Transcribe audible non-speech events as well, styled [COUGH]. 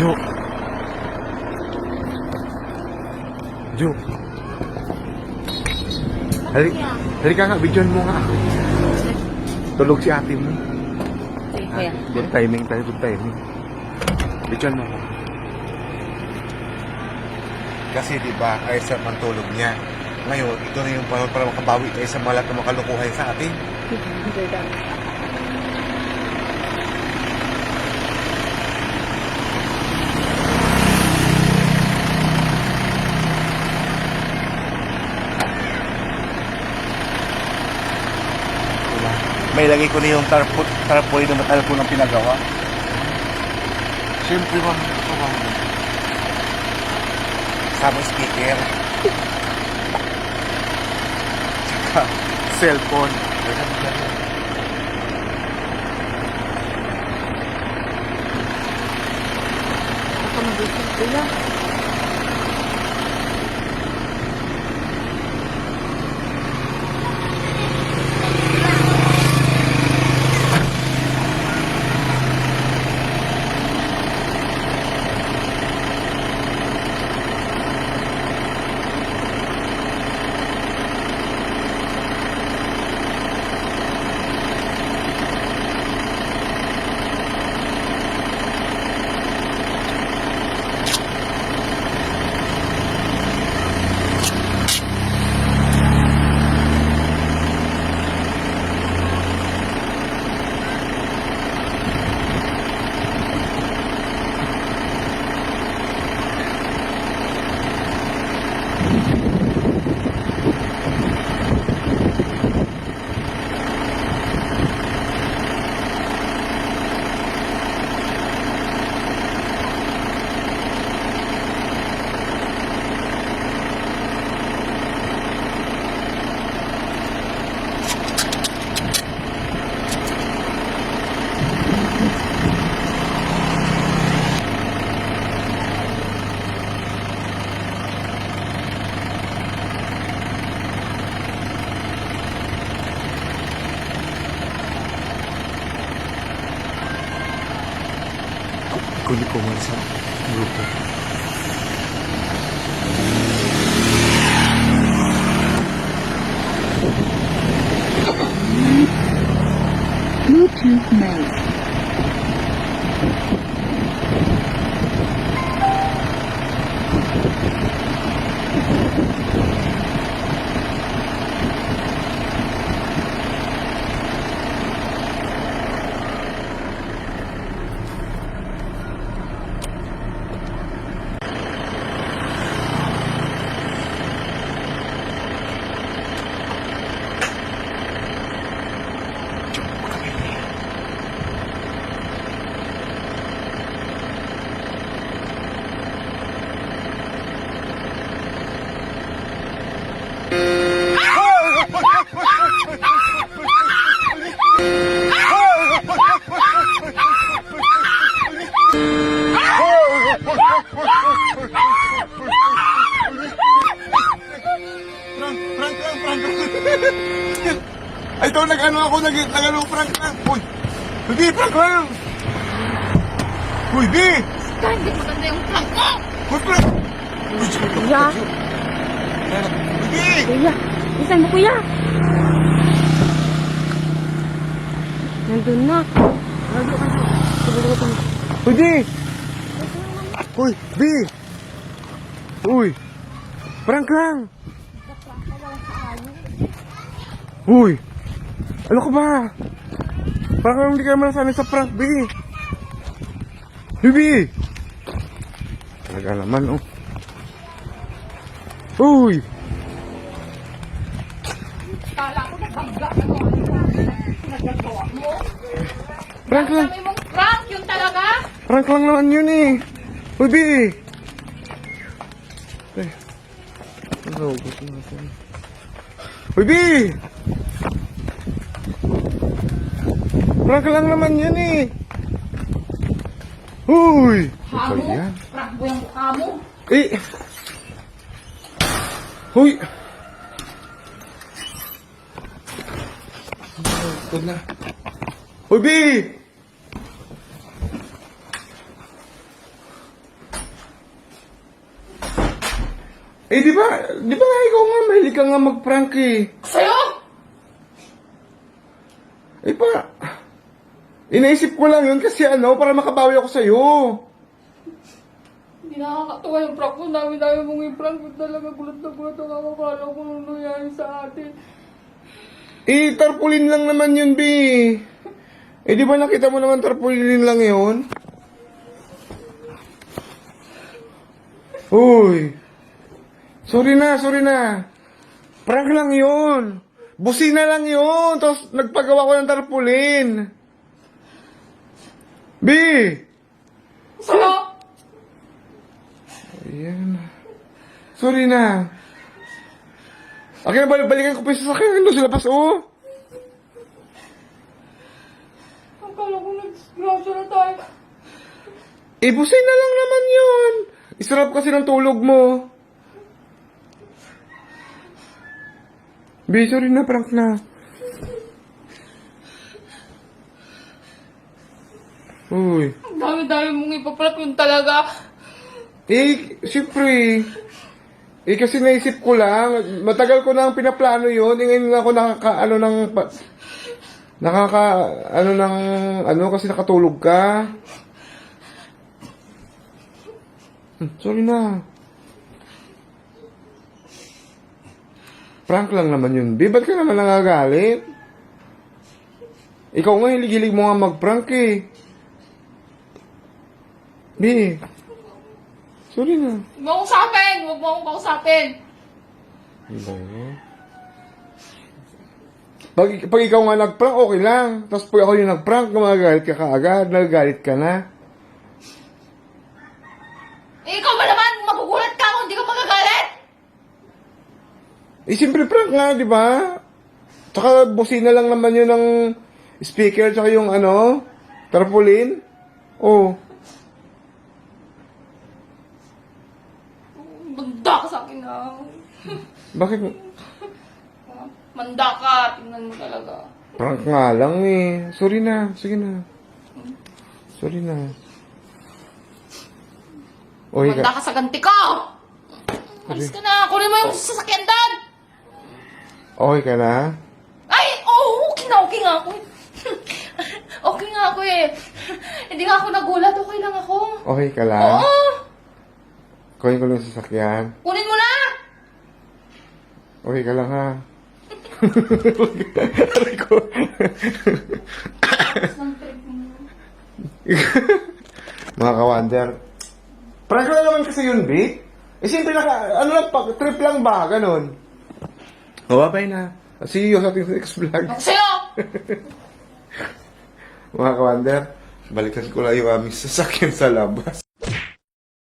Jo. Jo. Hali, hali ka nga, videoan mo nga. Tulog si ate mo. Ah, good timing tayo, good timing. Videoan mo nga. Kasi di ba, ay sa pantulog niya. Ngayon, ito na yung panahon para makabawi tayo sa malat na makalukuhay sa atin. May lagay ko na yung tarpo, tarpoy na metal ko ng pinagawa. Siyempre, ma'am. Ito, ma'am. Sama speaker. Tsaka, cellphone. Ako mag-isip, kuya. Kunin ko muna sa grupo. Bluetooth mode. Ito, nag-ano ako, nag- nag-ano, prank lang. Uy, hindi, prank lang. Uy, di! Hindi maganda yung prank ko! Uy, prank! Kuya, Hindi! kuya. Isan mo, kuya? Nandun na. Uy, di! Uy, di! Uy! Prank lang! Uy! Ano ka ba? Parang hindi ka naman sanay sa prank, Bi! Bibi! Talaga naman, oh. Uy! Kala ko nabangga ka mo. Nagagawa mo. Prank lang! Sabi mong prank, yun talaga? Prank lang naman yun eh! Uy, Bi! Eh. Ano. Uy, Bi! Prank lang naman yun eh! Uy! Ba yan? Prank mo yung mukha mo. Eh! Uy! Ito na. Uy, Bi! Eh, di ba, di ba ikaw nga, mahilig ka nga mag-prank eh. Sa'yo? Eh, pa, inaisip ko lang yun kasi ano, para makabawi ako sa'yo. Hindi nakakatuwa yung prank mo. Dami-dami mong i-prank mo talaga. Gulat na gulat ako. Akala ko nung nangyari sa atin. Eh, tarpaulin lang naman yun, B. Eh, di ba nakita mo naman tarpaulin lang yun? Uy. Sorry na, sorry na. Prank lang yun. Busina lang yun. Tapos nagpagawa ko ng tarpaulin. B! Sa'yo? Ayan. Sorry na. Akin na balik balikan ko pa yung sasakyan. Doon sa labas, oh. Akala ko nag-disgrasya na tayo. Eh, busay na lang naman yun. Isarap kasi ng tulog mo. B, sorry na, prank na. Uy. Ang dami-dami mong ipaprank yun talaga. Eh, siyempre. Eh, kasi naisip ko lang. Matagal ko nang pinaplano yun. Eh, ngayon ako nakaka, ano, ng, pa- nakaka, ano, ng, ano, kasi nakatulog ka. Hmm, Sorry na. Prank lang naman yun. Di, ba't ka naman nangagalit? Ikaw nga, hilig-hilig mo nga mag-prank eh. Di. Sorry na. Huwag mo akong usapin! Huwag mo akong kausapin! Iba yun. Pag, pag ikaw nga nag-prank, okay lang. Tapos pag ako yung nag-prank, gumagalit ka kaagad, nagagalit ka na. Eh, ikaw ba naman? Magugulat ka kung hindi ka magagalit! Eh, simple prank nga, di ba? Tsaka busina lang naman yun ng speaker, tsaka yung ano, tarpaulin. Oh. Manda ka sa akin na. [LAUGHS] Bakit? Manda ka. Tingnan mo talaga. Prank nga lang eh. Sorry na. Sige na. Sorry na. Oy, Manda ka. ka sa ganti ko! Alis ka na! Kunin mo yung sasakyan doon! Okay ka na? Ay! Oh, okay na, okay nga ako. [LAUGHS] okay nga ako eh. [LAUGHS] Hindi nga ako nagulat. Okay lang ako. Okay ka lang? Oo! Kunin ko lang yung sasakyan. Kunin mo na! Okay ka lang ha. [LAUGHS] Aray ko. Mga ka-wonder. Prank lang naman kasi yun, B. Eh, siyempre, naka, ano lang, pa, trip lang ba? Ganon. O, bye na. See you sa ating next vlog. Sa'yo! [LAUGHS] Mga ka-wonder, balikan ko lang yung aming sasakyan sa labas.